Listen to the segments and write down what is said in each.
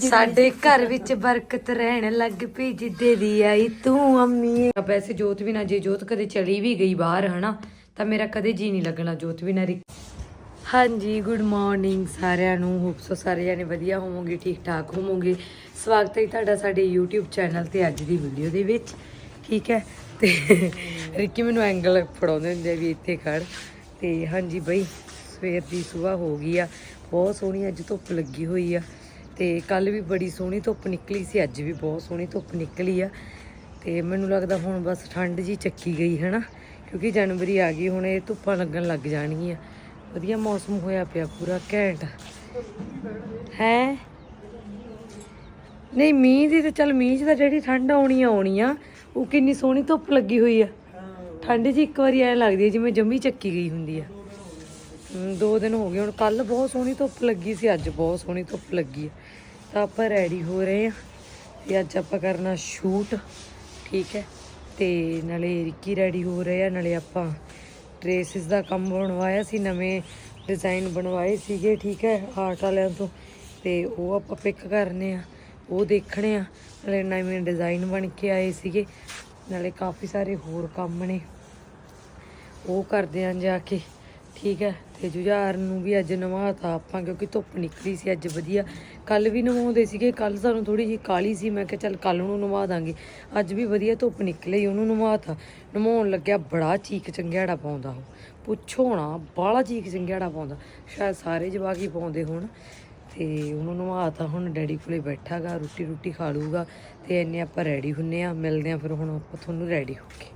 ਸਾਡੇ ਘਰ ਵਿੱਚ ਬਰਕਤ ਰਹਿਣ ਲੱਗ ਪਈ ਜਿੱਦੇ ਦੀ ਆਈ ਤੂੰ ਅੰਮੀ। ਵੈਸੇ ਜੋਤ ਵੀ ਨਾ ਜੇ ਜੋਤ ਕਦੇ ਚਲੀ ਵੀ ਗਈ ਬਾਹਰ ਹਨਾ ਤਾਂ ਮੇਰਾ ਕਦੇ ਜੀ ਨਹੀਂ ਲੱਗਣਾ ਜੋਤ ਵੀ ਨਾ ਹਾਂਜੀ ਗੁੱਡ ਮਾਰਨਿੰਗ ਸਾਰਿਆਂ ਨੂੰ। ਹੋਪ ਸੋ ਸਾਰੇ ਜਾਨੇ ਵਧੀਆ ਹੋਵੋਗੇ ਠੀਕ ਠਾਕ ਹੋਵੋਗੇ। ਸਵਾਗਤ ਹੈ ਤੁਹਾਡਾ ਸਾਡੇ YouTube ਚੈਨਲ ਤੇ ਅੱਜ ਦੀ ਵੀਡੀਓ ਦੇ ਵਿੱਚ ਠੀਕ ਹੈ? ਤੇ ਰਿੱਕੀ ਮੈਨੂੰ ਐਂਗਲ ਫੜਾਉਂਦੇ ਹੁੰਦੇ ਆ ਵੀ ਇੱਥੇ ਖੜ। ਤੇ ਹਾਂਜੀ ਬਈ ਸਵੇਰ ਦੀ ਸਵੇਰ ਹੋ ਗਈ ਆ। ਬਹੁਤ ਸੋਹਣੀ ਅੱਜ ਧੁੱਪ ਲੱਗੀ ਹੋਈ ਆ। ਤੇ ਕੱਲ ਵੀ ਬੜੀ ਸੋਹਣੀ ਧੁੱਪ ਨਿਕਲੀ ਸੀ, ਅੱਜ ਵੀ ਬਹੁਤ ਸੋਹਣੀ ਧੁੱਪ ਨਿਕਲੀ ਆ। ਤੇ ਮੈਨੂੰ ਲੱਗਦਾ ਹੁਣ ਬਸ ਠੰਡ ਜੀ ਚੱਕੀ ਗਈ ਹੈ ਨਾ ਕਿਉਂਕਿ ਜਨਵਰੀ ਆ ਗਈ, ਹੁਣ ਇਹ ਧੁੱਪਾਂ ਲੱਗਣ ਲੱਗ ਜਾਣਗੀਆਂ। ਵਧੀਆ ਮੌਸਮ ਹੋਇਆ ਪਿਆ ਪੂਰਾ, ਘੈਂਟ। ਹੈ? ਨਹੀਂ, ਮੀਂਹ ਦੀ ਤੇ ਚੱਲ ਮੀਂਹ 'ਚ ਤਾਂ ਜਿਹੜੀ ਠੰਡ ਆਉਣੀ ਆਉਣੀ ਆ। ਉਹ ਕਿੰਨੀ ਸੋਹਣੀ ਧੁੱਪ ਲੱਗੀ ਹੋਈ ਆ। ਠੰਡ 'ਚ ਇੱਕ ਵਾਰੀ ਐ ਲੱਗਦੀ ਹੈ ਜਿਵੇਂ ਜੰਮੀ ਚੱਕੀ ਗਈ ਹੁੰਦੀ ਆ। ਦੋ ਦਿਨ ਹੋ ਗਏ, ਹੁਣ ਕੱਲ ਬਹੁਤ ਸੋਹਣੀ ਧੁੱਪ ਲੱਗੀ ਸੀ, ਅੱਜ ਬਹੁਤ ਸੋਹਣੀ ਧੁੱਪ ਲੱਗੀ ਆ ਤਾਂ ਆਪਾਂ ਰੈਡੀ ਹੋ ਰਹੇ ਆ ਤੇ ਅੱਜ ਆਪਾਂ ਕਰਨਾ ਸ਼ੂਟ ਠੀਕ ਹੈ। ਤੇ ਨਾਲੇ ਰਿੱਕੀ ਰੈਡੀ ਹੋ ਰਹੇ ਆ, ਨਾਲੇ ਆਪਾਂ ਟ੍ਰੇਸਿਸ ਦਾ ਕੰਮ ਬਣਵਾਇਆ ਸੀ, ਨਵੇਂ ਡਿਜ਼ਾਈਨ ਬਣਵਾਏ ਸੀਗੇ, ਠੀਕ ਹੈ ਆਰਟ ਵਾਲਿਆਂ ਤੋਂ। ਤੇ ਉਹ ਆਪਾਂ ਪਿਕ ਕਰਨੇ ਆ, ਉਹ ਦੇਖਣੇ ਆ, ਨਾਲੇ ਨਵੇਂ ਡਿਜ਼ਾਈਨ ਬਣ ਕੇ ਆਏ ਸੀਗੇ, ਨਾਲੇ ਕਾਫੀ ਸਾਰੇ ਹੋਰ ਕੰਮ ਨੇ। ਉਹ ਕਰਦੇ ਆਂ ਜਾ ਕੇ। ਠੀਕ ਹੈ। ਤੇ ਜੁਝਾਰ ਨੂੰ ਵੀ ਅੱਜ ਨਵਾਤਾ ਆਪਾਂ, ਕਿਉਂਕਿ ਧੁੱਪ ਨਿਕਲੀ ਸੀ ਅੱਜ ਵਧੀਆ। ਕੱਲ ਵੀ ਨਵਾਉਂਦੇ ਸੀਗੇ, ਕੱਲ ਸਾਨੂੰ ਥੋੜੀ ਜਿਹੀ ਕਾਲੀ ਸੀ। ਮੈਂ ਕਿਹਾ ਚੱਲ ਕੱਲ ਨੂੰ ਨਵਾ ਦਾਂਗੇ। ਅੱਜ ਵੀ ਵਧੀਆ ਧੁੱਪ ਨਿਕਲੀ ਉਹਨੂੰ ਨਵਾਤਾ ਨਵਾਉਣ ਲੱਗਿਆ ਬੜਾ ਚੀਕ ਚੰਗਿਆੜਾ ਪਾਉਂਦਾ ਉਹ। ਪੁੱਛੋ ਨਾ, ਬਾਹਲਾ ਚੀਕ ਚੰਗਿਆੜਾ ਪਾਉਂਦਾ। ਸ਼ਾਇਦ ਸਾਰੇ ਜਵਾਕ ਹੀ ਪਾਉਂਦੇ ਹੋਣ। ਤੇ ਉਹਨੂੰ ਨਵਾਤਾ ਹੁਣ ਡੈਡੀ ਕੋਲੇ ਬੈਠਾਗਾ, ਰੋਟੀ ਰੋਟੀ ਖਾ ਲੂਗਾ ਤੇ ਇੰਨੇ ਆਪਾਂ ਰੈਡੀ ਹੁੰਨੇ ਆ। ਮਿਲਦੇ ਆ ਫਿਰ ਹੁਣ ਆਪਾਂ ਤੁਹਾਨੂੰ ਰੈਡੀ ਹੋ ਕੇ।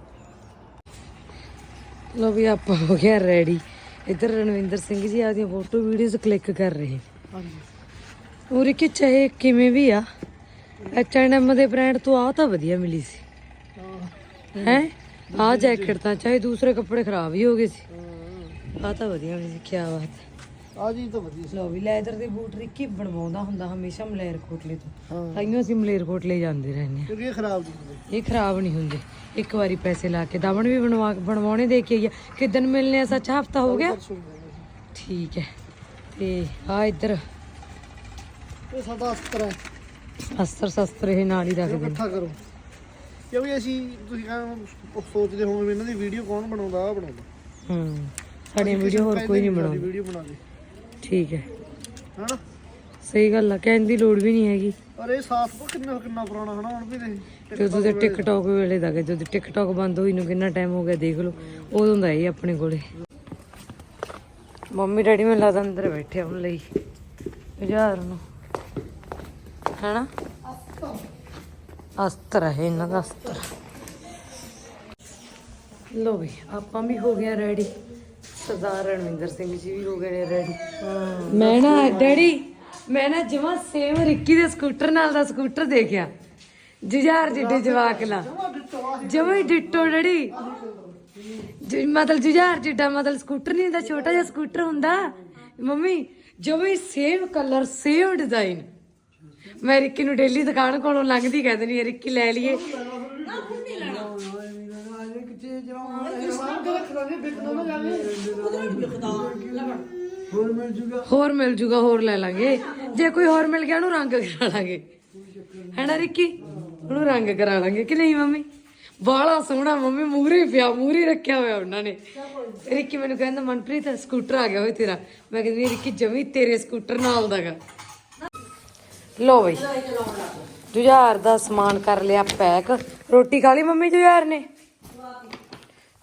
ਲੋ ਵੀ ਆਪਾਂ ਹੋ ਗਿਆ ਰੈਡੀ ਇੱਧਰ ਰਣਵਿੰਦਰ ਸਿੰਘ ਜੀ ਆਪਦੀਆਂ ਫੋਟੋ ਵੀਡੀਓਜ਼ ਕਲਿੱਕ ਕਰ ਰਹੇ। ਉਰੇ ਕਿ ਚਾਹੇ ਕਿਵੇਂ ਵੀ ਆ ਐਚ&ਐਮ ਦੇ ਬ੍ਰਾਂਡ ਤੋਂ ਆ ਤਾਂ ਵਧੀਆ ਮਿਲੀ ਸੀ। ਹੈ। ਆ ਜੈਕਟ ਤਾਂ ਚਾਹੇ ਦੂਸਰੇ ਕੱਪੜੇ ਖਰਾਬ ਹੀ ਹੋ ਗਏ ਸੀ। ਆ ਤਾਂ ਵਧੀਆ ਮਿਲੀ ਸੀ ਕੀ ਬਾਤ। ਹੈ ਆ ਜੀ ਤਾਂ ਵਧੀਆ ਲੋ ਵੀ ਲੈਦਰ ਦੇ ਬੂਟ ਰਿੱਕੀ ਬਣਵਾਉਂਦਾ ਹੁੰਦਾ ਹਮੇਸ਼ਾ ਮਲੇਰਕੋਟਲੇ ਤੋਂ। ਹਾਂ। ਤਾਈਓ ਅਸੀਂ ਮਲੇਰਕੋਟਲੇ ਜਾਂਦੇ ਰਹਿੰਦੇ ਕਿਉਂਕਿ ਇਹ ਖਰਾਬ ਨਹੀਂ ਹੁੰਦੇ। ਇਹ ਖਰਾਬ ਨਹੀਂ ਹੁੰਦੇ। ਇੱਕ ਵਾਰੀ ਪੈਸੇ ਲਾ ਕੇ ਦਮਨ ਵੀ ਬਣਵਾ ਬਣਵਾਉਣੇ ਦੇ ਕੇ ਆਈ ਆ। ਕਿਦਨ ਮਿਲਨੇ ਆ ਸੱਚ? ਹਫਤਾ ਹੋ ਗਿਆ। ਠੀਕ ਹੈ। ਤੇ ਆ ਇੱਧਰ ਇਹ ਸਾਡਾ ਅਸਤਰ ਹੈ। ਅਸਤਰ ਸ਼ਸਤਰ ਇਹ ਨਾਲ ਹੀ ਰੱਖਦੇ ਨੇ ਇਕੱਠਾ ਕਰੋ। ਕਿਉਂਕਿ ਅਸੀਂ ਤੁਸੀਂ ਕਹਿੰਦੇ ਸੋਚਦੇ ਹੋਵੋਗੇ ਇਹਨਾਂ ਦੀ ਵੀਡੀਓ ਕੌਣ ਬਣਾਉਂਦਾ ਆ ਬਣਾਉਂਦਾ। ਹੂੰ। ਸਾਡੀ ਵੀਡੀਓ ਹੋਰ ਕੋਈ ਨਹੀਂ ਬਣਾਉਂਦਾ। ਵੀਡੀਓ ਬਣਾ ਦੇ। ਠੀਕ ਹੈ। ਹਨਾ ਸਹੀ ਗੱਲ ਆ ਕਹਿਣ ਦੀ ਲੋੜ ਵੀ ਨਹੀਂ ਹੈਗੀ। ਪਰ ਇਹ ਸਾਥ ਕੋ ਕਿੰਨਾ ਕਿੰਨਾ ਪੁਰਾਣਾ ਹਨਾ ਹੁਣ ਵੀ ਨਹੀਂ ਜਦੋਂ ਦੇ ਟਿਕਟੌਕ ਵੇਲੇ। ਦਾ ਕਿ ਜਦੋਂ ਟਿਕਟੌਕ ਬੰਦ ਹੋਈ ਨੂੰ ਕਿੰਨਾ ਟਾਈਮ ਹੋ ਗਿਆ ਦੇਖ ਲਓ ਉਦੋਂ ਦਾ ਇਹ ਆਪਣੇ ਕੋਲੇ। ਮੰਮੀ ਡੈਡੀ ਮੈਨੂੰ ਲੱਗਦਾ ਅੰਦਰ ਬੈਠੇ ਹੁਣ ਲਈ ਹਜ਼ਾਰ ਨੂੰ। ਹੈਨਾ? ਅਸਤਰ ਹੈ ਇਹਨਾਂ ਦਾ ਅਸਤਰ। ਲੋ ਵੀ ਆਪਾਂ ਵੀ ਹੋ ਗਿਆ ਰੈਡੀ ਸਰਦਾਰ ਰਣਵਿੰਦਰ ਸਿੰਘ ਜੀ ਵੀ ਹੋ ਗਏ ਨੇ ਰੈਡੀ ਮੈਂ ਨਾ ਡੈਡੀ ਮੈਂ ਨਾ ਜਮਾ ਸੇਮ ਰਿੱਕੀ ਦੇ ਸਕੂਟਰ ਨਾਲ ਦਾ ਸਕੂਟਰ ਦੇਖਿਆ। ਜੁਝਾਰ ਜਿੱਡੇ ਜਵਾਕ ਲਾ ਜਮਾ ਹੀ ਡਿੱਟੋ ਡੈਡੀ। ਜੀ ਮਤਲਬ ਜੁਝਾਰ ਜਿੱਡਾ ਮਤਲਬ ਸਕੂਟਰ ਨਹੀਂ ਹੁੰਦਾ ਛੋਟਾ ਜਿਹਾ ਸਕੂਟਰ ਹੁੰਦਾ। ਮੰਮੀ ਜਮਾ ਹੀ ਸੇਮ ਕਲਰ ਸੇਮ ਡਿਜ਼ਾਈਨ। ਮੈਂ ਰਿੱਕੀ ਨੂੰ ਡੇਲੀ ਦੁਕਾਨ ਕੋਲੋਂ ਲੰਘਦੀ ਕਹਿੰਦੀ ਨਹੀਂ ਰਿੱਕੀ ਲੈ ਲਈਏ। ਹੋਰ ਮਿਲ ਜੂਗਾ? ਹੋਰ ਲੈ ਲਾਂਗੇ। ਜੇ ਕੋਈ ਹੋਰ ਮਿਲ ਗਿਆ, ਉਹਨੂੰ ਰੰਗ ਕਰਾ ਲਾਂਗੇ। ਹੈਨਾ ਰਿੱਕੀ? ਉਹਨੂੰ ਰੰਗ ਕਰਾ ਲਾਂਗੇ, ਕਿ ਨਹੀਂ ਮੰਮੀ? ਬਾਲਾ ਸੋਹਣਾ ਮੰਮੀ ਮੂਰੇ ਪਿਆ ਮੂਰੇ ਰੱਖਿਆ ਹੋਇਆ ਉਹਨਾਂ ਨੇ। ਰਿੱਕੀ ਮੈਨੂੰ ਕਹਿੰਦਾ, ਮਨਪ੍ਰੀਤ ਸਕੂਟਰ ਆ ਗਿਆ ਹੋਏ ਤੇਰਾ। ਮੈਂ ਕਹਿੰਦੀ ਰਿੱਕੀ, ਜਮੀ ਤੇਰੇ ਸਕੂਟਰ ਨਾਲ ਦਾਗਾ ਲੋ ਬਈ, ਜੁਝਾਰ ਦਾ ਸਮਾਨ ਕਰ ਲਿਆ ਪੈਕ। ਰੋਟੀ ਖਾ ਲਈ ਮੰਮੀ ਜੁਝਾਰ ਨੇ?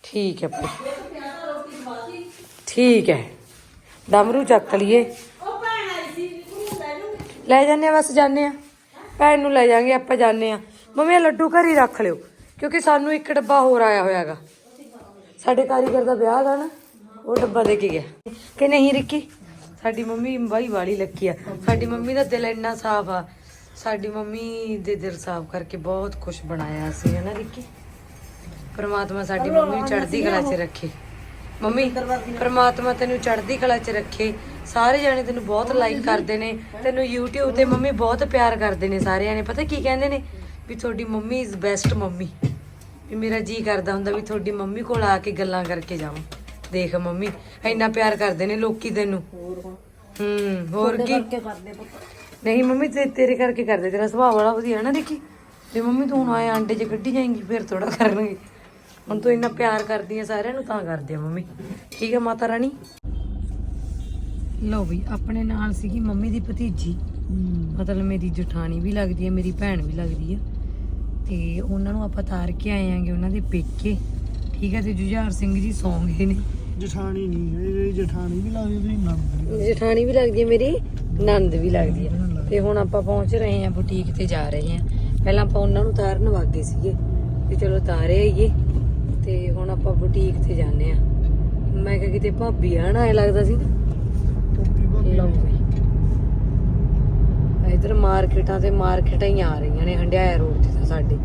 ਠੀਕ ਹੈ ਭਾਈ ਠੀਕ ਹੈ। ਡਮਰੂ ਚੱਕ ਲਈਏ। ਲੈ ਜਾਂਦੇ ਆ ਬਸ ਜਾਂਦੇ ਆ। ਭੈਣ ਨੂੰ ਲੈ ਜਾਾਂਗੇ ਆਪਾਂ ਜਾਂਦੇ ਆ। ਮੰਮੀ ਇਹ ਲੱਡੂ ਘਰ ਹੀ ਰੱਖ ਲਿਓ ਕਿਉਂਕਿ ਸਾਨੂੰ ਇੱਕ ਡੱਬਾ ਹੋਰ ਆਇਆ ਹੋਇਆਗਾ ਸਾਡੇ ਕਾਰੀਗਰ ਦਾ ਵਿਆਹ ਦਾ ਨਾ ਉਹ ਡੱਬਾ ਦੇ ਕੇ ਗਿਆ। ਕਿ ਨਹੀਂ ਰਿੱਕੀ? ਸਾਡੀ ਮੰਮੀ ਬਾਈ ਵਾਲੀ ਲੱਕੀ ਆ। ਸਾਡੀ ਮੰਮੀ ਦਾ ਦਿਲ ਇੰਨਾ ਸਾਫ਼ ਆ। ਸਾਡੀ ਮੰਮੀ ਦੇ ਦਿਲ ਸਾਫ਼ ਕਰਕੇ ਬਹੁਤ ਕੁਝ ਬਣਾਇਆ ਸੀ ਹੈ ਨਾ ਰਿੱਕੀ? ਪਰਮਾਤਮਾ ਸਾਡੀ ਮੰਮੀ ਨੂੰ ਚੜ੍ਹਦੀ ਕਲਾ 'ਚ ਰੱਖੇ। ਮੰਮੀ ਪਰਮਾਤਮਾ ਤੈਨੂੰ ਚੜ੍ਹਦੀ ਕਲਾ 'ਚ ਰੱਖੇ। ਸਾਰੇ ਜਾਣੇ ਤੈਨੂੰ ਬਹੁਤ ਲਾਈਕ ਕਰਦੇ ਨੇ। ਤੈਨੂੰ YouTube ਤੇ ਮੰਮੀ ਬਹੁਤ ਪਿਆਰ ਕਰਦੇ ਨੇ ਸਾਰਿਆਂ ਨੇ। ਪਤਾ ਕੀ ਕਹਿੰਦੇ ਨੇ? ਵੀ ਤੁਹਾਡੀ ਮੰਮੀ ਇਜ਼ ਬੈਸਟ ਮੰਮੀ। ਵੀ ਮੇਰਾ ਜੀ ਕਰਦਾ ਹੁੰਦਾ ਵੀ ਤੁਹਾਡੀ ਮੰਮੀ ਕੋਲ ਆ ਕੇ ਗੱਲਾਂ ਕਰਕੇ ਜਾਵਾਂ। ਦੇਖ ਮੰਮੀ ਇੰਨਾ ਪਿਆਰ ਕਰਦੇ ਨੇ ਲੋਕੀ ਤੈਨੂੰ। ਹੂੰ ਹੋਰ ਕੀ? ਨਹੀਂ ਮੰਮੀ ਤੇ ਤੇਰੇ ਕਰਕੇ ਕਰਦੇ। ਤੇਰਾ ਸੁਭਾਅ ਬੜਾ ਵਧੀਆ ਹੈ ਨਾ ਦੇਖੀ? ਜੇ ਮੰਮੀ ਤੂੰ ਹੁਣ ਆਏ ਆਂਡੇ 'ਚ ਕੱਢੀ ਜਾਏਂਗੀ ਫਿਰ ਥੋੜਾ ਕਰਨਗੇ। ਹੁਣ ਤੂੰ ਇੰਨਾ ਪਿਆਰ ਕਰਦੀ ਆ ਸਾਰਿਆਂ ਨੂੰ ਤਾਂ ਕਰਦੇ ਆ ਮੰਮੀ। ਠੀਕ ਹੈ ਮਾਤਾ ਰਾਣੀ? ਲਓ ਵੀ ਆਪਣੇ ਨਾਲ ਸੀਗੀ ਮੰਮੀ ਦੀ ਭਤੀਜੀ। ਮਤਲਬ ਮੇਰੀ ਜਠਾਣੀ ਵੀ ਲੱਗਦੀ ਹੈ ਮੇਰੀ ਭੈਣ ਵੀ ਲੱਗਦੀ ਹੈ ਤੇ ਉਹਨਾਂ ਨੂੰ ਆਪਾਂ ਤਾਰ ਕੇ ਆਏ ਆਂਗੇ ਉਹਨਾਂ ਦੇ ਪੇਕੇ। ਠੀਕ ਹੈ ਤੇ ਜੁਝਾਰ ਸਿੰਘ ਜੀ ਸੌਂ ਗਏ ਨੇ। ਜਠਾਣੀ ਨਹੀਂ ਇਹ ਜਠਾਣੀ ਵੀ ਲੱਗਦੀ ਤੁਸੀਂ ਨੰਦ ਜਠਾਣੀ ਵੀ ਲੱਗਦੀ ਹੈ ਮੇਰੀ ਨੰਦ ਵੀ ਲੱਗਦੀ ਹੈ ਤੇ ਹੁਣ ਆਪਾਂ ਪਹੁੰਚ ਰਹੇ ਹਾਂ ਬੁਟੀਕ ਤੇ ਜਾ ਰਹੇ ਹਾਂ ਪਹਿਲਾਂ ਆਪਾਂ ਉਹਨਾਂ ਨੂੰ ਤਾਰਨ ਵਾਗੇ ਸੀਗੇ। ਤੇ ਚਲੋ ਤਾਰੇ ਆਈਏ। ਤੇ ਹੁਣ ਆਪਾਂ ਬੁਟੀਕ ਤੇ ਜਾਂਦੇ ਆ ਮੈਂ ਕਿਹਾ ਕਿਤੇ ਭਾਬੀ ਆ ਨਾ ਐ ਲੱਗਦਾ ਸੀ ਨਾ। ਲਓ ਬਈ ਇਧਰ ਮਾਰਕੀਟਾਂ ਤੇ ਮਾਰਕੀਟਾਂ ਹੀ ਆ ਰਹੀਆਂ ਨੇ ਹੰਡਿਆਇਆ ਰੋਡ ਤੇ ਤਾਂ ਸਾਡੇ।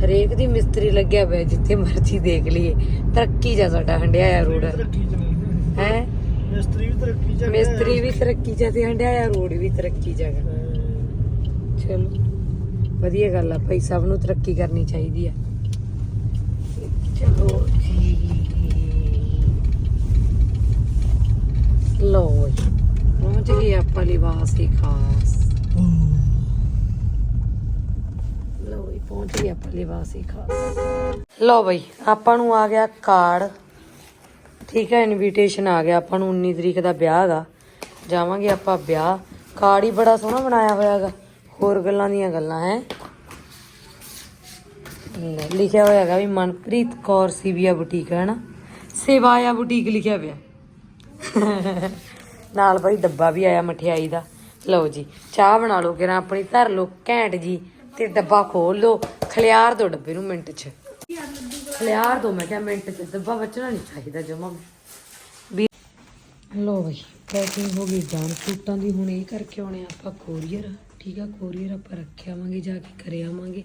ਹਰੇਕ ਦੀ ਮਿਸਤਰੀ ਲੱਗਿਆ ਹੋਇਆ ਜਿੱਥੇ ਮਰਜ਼ੀ ਦੇਖ ਲਈਏ। ਤਰੱਕੀ ਜਾ ਸਾਡਾ ਹੰਡਿਆਇਆ ਰੋਡ ਹੈ? ਮਿਸਤਰੀ ਵੀ ਤਰੱਕੀ ਹੈਗਾ। ਮਿਸਤਰੀ ਵੀ ਤਰੱਕੀ ਆ ਤੇ ਹੰਡਿਆਇਆ ਰੋਡ ਵੀ ਤਰੱਕੀ ਹੈਗਾ। ਚਲੋ ਵਧੀਆ ਗੱਲ ਆ ਭਾਈ ਸਭ ਨੂੰ ਤਰੱਕੀ ਕਰਨੀ ਚਾਹੀਦੀ ਆ। ਚਲੋ ਜੀ। ਲੋ ਜੀ ਪਹੁੰਚ ਗਏ ਆਪਾਂ ਲਿਬਾਸ ਹੀ ਖਾਸ। ਲੋ ਜੀ, ਪਹੁੰਚ ਗਏ ਆਪਾਂ ਲਿਬਾਸ ਹੀ ਖਾਸ। ਲੋ ਬਈ, ਆਪਾਂ ਨੂੰ ਆ ਗਿਆ ਕਾਰਡ। ਠੀਕ ਹੈ ਇਨਵੀਟੇਸ਼ਨ ਆ ਗਿਆ ਆਪਾਂ ਨੂੰ 19 ਤਰੀਕ ਦਾ ਵਿਆਹ ਹੈਗਾ ਜਾਵਾਂਗੇ ਆਪਾਂ ਵਿਆਹ। ਕਾਰਡ ਹੀ ਬੜਾ ਸੋਹਣਾ ਬਣਾਇਆ ਹੋਇਆ ਹੈਗਾ। ਹੋਰ ਗੱਲਾਂ ਦੀਆਂ ਗੱਲਾਂ, ਹੈ? ਲਿਖਿਆ ਹੋਇਆ ਹੈਗਾ ਵੀ ਮਨਪ੍ਰੀਤ ਕੌਰ ਸੀਵੀਆ ਬੁਟੀਕ, ਹੈ ਨਾ? ਸੇਵਾਇਆ ਬੁਟੀਕ ਲਿਖਿਆ ਪਿਆ। ਨਾਲ ਭਾਈ ਡੱਬਾ ਵੀ ਆਇਆ ਮਠਿਆਈ ਦਾ। ਲਓ ਜੀ, ਚਾਹ ਬਣਾ ਲਓ ਕਿਰਾਂ, ਆਪਣੀ ਧਰ ਲਓ, ਘੈਂਟ ਜੀ, ਤੇ ਡੱਬਾ ਖੋਲ ਲਓ। ਖਲਿਆਰ ਦੋ ਡੱਬੇ ਨੂੰ ਮਿੰਟ 'ਚ। ਖਲਿਆਰ ਦੋ, ਮੈਂ ਕਿਹਾ ਮਿੰਟ 'ਚ, ਡੱਬਾ ਬਚਣਾ ਨਹੀਂ ਚਾਹੀਦਾ ਜਮਾ ਵੀ। ਲੋ ਬਈ ਪੈਕਿੰਗ ਹੋ ਗਈ ਡਨ ਸੂਟਾਂ ਦੀ ਹੁਣ ਇਹ ਕਰਕੇ ਆਉਣੇ ਆ ਆਪਾਂ ਕੋਰੀਅਰ ਠੀਕ ਆ ਕੋਰੀਅਰ ਆਪਾਂ ਰੱਖਿਆਵਾਂਗੇ ਜਾ ਕੇ ਕਰਿਆਵਾਂਗੇ।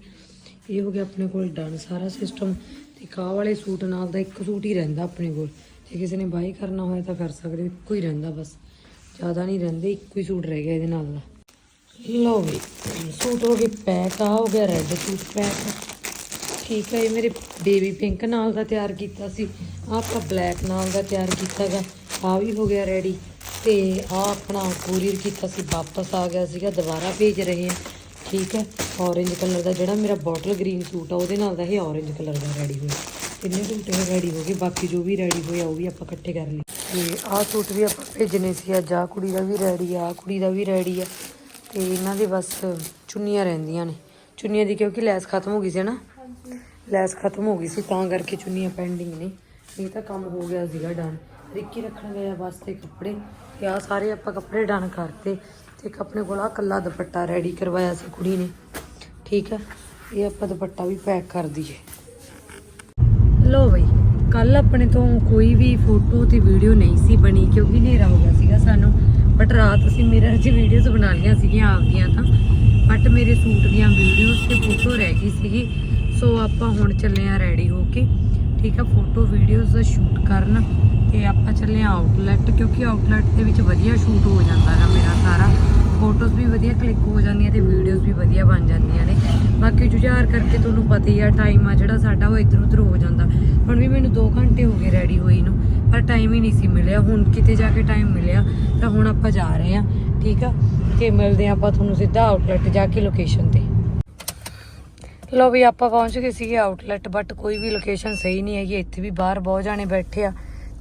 ਇਹ ਹੋ ਗਿਆ ਆਪਣੇ ਕੋਲ ਡਨ ਸਾਰਾ ਸਿਸਟਮ ਤੇ ਕਾਹ ਵਾਲੇ ਸੂਟ ਨਾਲ ਦਾ ਇੱਕ ਸੂਟ ਹੀ ਰਹਿੰਦਾ ਆਪਣੇ ਕੋਲ। ਜੇ ਕਿਸੇ ਨੇ ਬਾਈ ਕਰਨਾ ਹੋਇਆ ਤਾਂ ਕਰ ਸਕਦੇ ਹੋ, ਇੱਕੋ ਹੀ ਰਹਿੰਦਾ ਬਸ। ਜ਼ਿਆਦਾ ਨਹੀਂ ਰਹਿੰਦੇ ਇੱਕੋ ਹੀ ਸੂਟ ਰਹਿ ਗਿਆ ਇਹਦੇ ਨਾਲ ਦਾ। ਲੋ ਵੀ ਸੂਟ ਹੋ ਗਏ ਪੈਕ ਆ ਹੋ ਗਿਆ ਰੈੱਡ ਸੂਟ ਪੈਕ ਠੀਕ ਹੈ ਇਹ ਮੇਰੇ ਬੇਬੀ ਪਿੰਕ ਨਾਲ ਦਾ ਤਿਆਰ ਕੀਤਾ ਸੀ। ਆਹ ਆਪਾਂ ਬਲੈਕ ਨਾਲ ਦਾ ਤਿਆਰ ਕੀਤਾਗਾ ਆ ਵੀ ਹੋ ਗਿਆ ਰੈਡੀ ਤੇ ਆ ਆਪਣਾ ਕੋਰੀਅਰ ਕੀਤਾ ਸੀ ਵਾਪਸ ਆ ਗਿਆ ਸੀਗਾ ਦੁਬਾਰਾ ਭੇਜ ਰਹੇ ਹਾਂ। ਠੀਕ ਹੈ ਔਰੇਂਜ ਕਲਰ ਦਾ ਜਿਹੜਾ ਮੇਰਾ ਬੋਟਲ ਗ੍ਰੀਨ ਸੂਟ ਆ ਉਹਦੇ ਨਾਲ ਦਾ ਇਹ ਔਰੇਂਜ ਕਲਰ ਦਾ ਰੈਡੀ ਹੋਇਆ। ਤਿੰਨੇ ਸੂਟ ਇਹ ਰੈਡੀ ਹੋ ਗਏ ਬਾਕੀ ਜੋ ਵੀ ਰੈਡੀ ਹੋਇਆ ਉਹ ਵੀ ਆਪਾਂ ਇਕੱਠੇ ਕਰ ਲਏ। ਤੇ ਆਹ ਸੂਟ ਵੀ ਆਪਾਂ ਭੇਜਣੇ ਸੀ ਅੱਜ ਆਹ ਕੁੜੀ ਦਾ ਵੀ ਰੈਡੀ ਆ ਆਹ ਕੁੜੀ ਦਾ ਵੀ ਰੈਡੀ ਆ। ਤੇ ਇਹਨਾਂ ਦੇ ਬਸ ਚੁੰਨੀਆਂ ਰਹਿੰਦੀਆਂ ਨੇ। ਚੁੰਨੀਆਂ ਦੀ ਕਿਉਂਕਿ ਲੈਸ ਖਤਮ ਹੋ ਗਈ ਸੀ ਨਾ ਲੈਸ ਖਤਮ ਹੋ ਗਈ ਸੀ ਤਾਂ ਕਰਕੇ ਚੁੰਨੀਆਂ ਪੈਂਡਿੰਗ ਨੇ। ਇਹ ਤਾਂ ਕੰਮ ਹੋ ਗਿਆ ਸੀਗਾ ਡਨ ਰਿੱਕੀ ਰੱਖਣ ਗਿਆ ਬਸ ਤੇ ਕੱਪੜੇ ਤੇ ਆ ਸਾਰੇ ਆਪਾਂ ਕੱਪੜੇ ਡਨ ਕਰਤੇ। ਤੇ ਇੱਕ ਆਪਣੇ ਕੋਲ ਆ ਕੱਲਾ ਦੁਪੱਟਾ ਰੈਡੀ ਕਰਵਾਇਆ ਸੀ ਕੁੜੀ ਨੇ। ਠੀਕ ਹੈ ਇਹ ਆਪਾਂ ਦੁਪੱਟਾ ਵੀ ਪੈਕ ਕਰ ਦਈਏ। ਲੋ ਬਈ ਕੱਲ ਆਪਣੇ ਤੋਂ ਕੋਈ ਵੀ ਫੋਟੋ ਤੇ ਵੀਡੀਓ ਨਹੀਂ ਸੀ ਬਣੀ, ਕਿਉਂਕਿ ਹਨੇਰਾ ਹੋ ਗਿਆ ਸੀਗਾ ਸਾਨੂੰ। ਬਟ ਰਾਤ ਅਸੀਂ ਮਿਰਰ 'ਚ ਵੀਡੀਓਜ਼ ਬਣਾ ਲਈਆਂ ਸੀਗੀਆਂ ਆਪਦੀਆਂ ਤਾਂ। ਬਟ ਮੇਰੇ ਸੂਟ ਦੀਆਂ ਵੀਡੀਓਜ਼ ਤੇ ਫੋਟੋ ਰਹਿ ਗਈ ਸੀਗੀ। ਸੋ ਆਪਾਂ ਹੁਣ ਚੱਲੇ ਆ ਰੈਡੀ ਹੋ ਕੇ। ਠੀਕ ਆ ਫੋਟੋ ਵੀਡੀਓਜ਼ ਸ਼ੂਟ ਕਰਨ ਤੇ ਆਪਾਂ ਚੱਲੇ ਆ ਆਊਟਲੈਟ ਕਿਉਂਕਿ ਆਊਟਲੈਟ ਦੇ ਵਿੱਚ ਵਧੀਆ ਸ਼ੂਟ ਹੋ ਜਾਂਦਾ ਹੈ ਮੇਰਾ ਸਾਰਾ। ਫੋਟੋਜ਼ ਵੀ ਵਧੀਆ ਕਲਿੱਕ ਹੋ ਜਾਂਦੀਆਂ ਤੇ ਵੀਡੀਓਜ਼ ਵੀ ਵਧੀਆ ਬਣ ਜਾਂਦੀਆਂ ਨੇ। ਬਾਕੀ ਜੁਝਾਰ ਕਰਕੇ ਤੁਹਾਨੂੰ ਪਤਾ ਹੀ ਆ ਟਾਈਮ ਆ ਜਿਹੜਾ ਸਾਡਾ ਉਹ ਇੱਧਰ ਉੱਧਰ ਹੋ ਜਾਂਦਾ। ਹੁਣ ਵੀ ਮੈਨੂੰ 2 ਘੰਟੇ ਹੋ ਗਏ ਰੈਡੀ ਹੋਈ ਨੂੰ, ਪਰ ਟਾਈਮ ਹੀ ਨਹੀਂ ਸੀ ਮਿਲਿਆ। ਹੁਣ ਕਿਤੇ ਜਾ ਕੇ ਟਾਈਮ ਮਿਲਿਆ, ਤਾਂ ਹੁਣ ਆਪਾਂ ਜਾ ਰਹੇ ਆ ਠੀਕ ਆ? ਕਿ ਮਿਲਦੇ ਆ ਆਪਾਂ ਤੁਹਾਨੂੰ ਸਿੱਧਾ ਆਊਟਲੈਟ ਜਾ ਕੇ ਲੋਕੇਸ਼ਨ ਤੇ। ਲੋ ਵੀ ਆਪਾਂ ਪਹੁੰਚ ਗਏ ਸੀਗੇ ਆਊਟਲੈਟ ਬਟ ਕੋਈ ਵੀ ਲੋਕੇਸ਼ਨ ਸਹੀ ਨਹੀਂ ਹੈਗੀ ਇੱਥੇ ਵੀ ਬਾਹਰ ਬਹੁਤ ਜਾਣੇ ਬੈਠੇ ਆ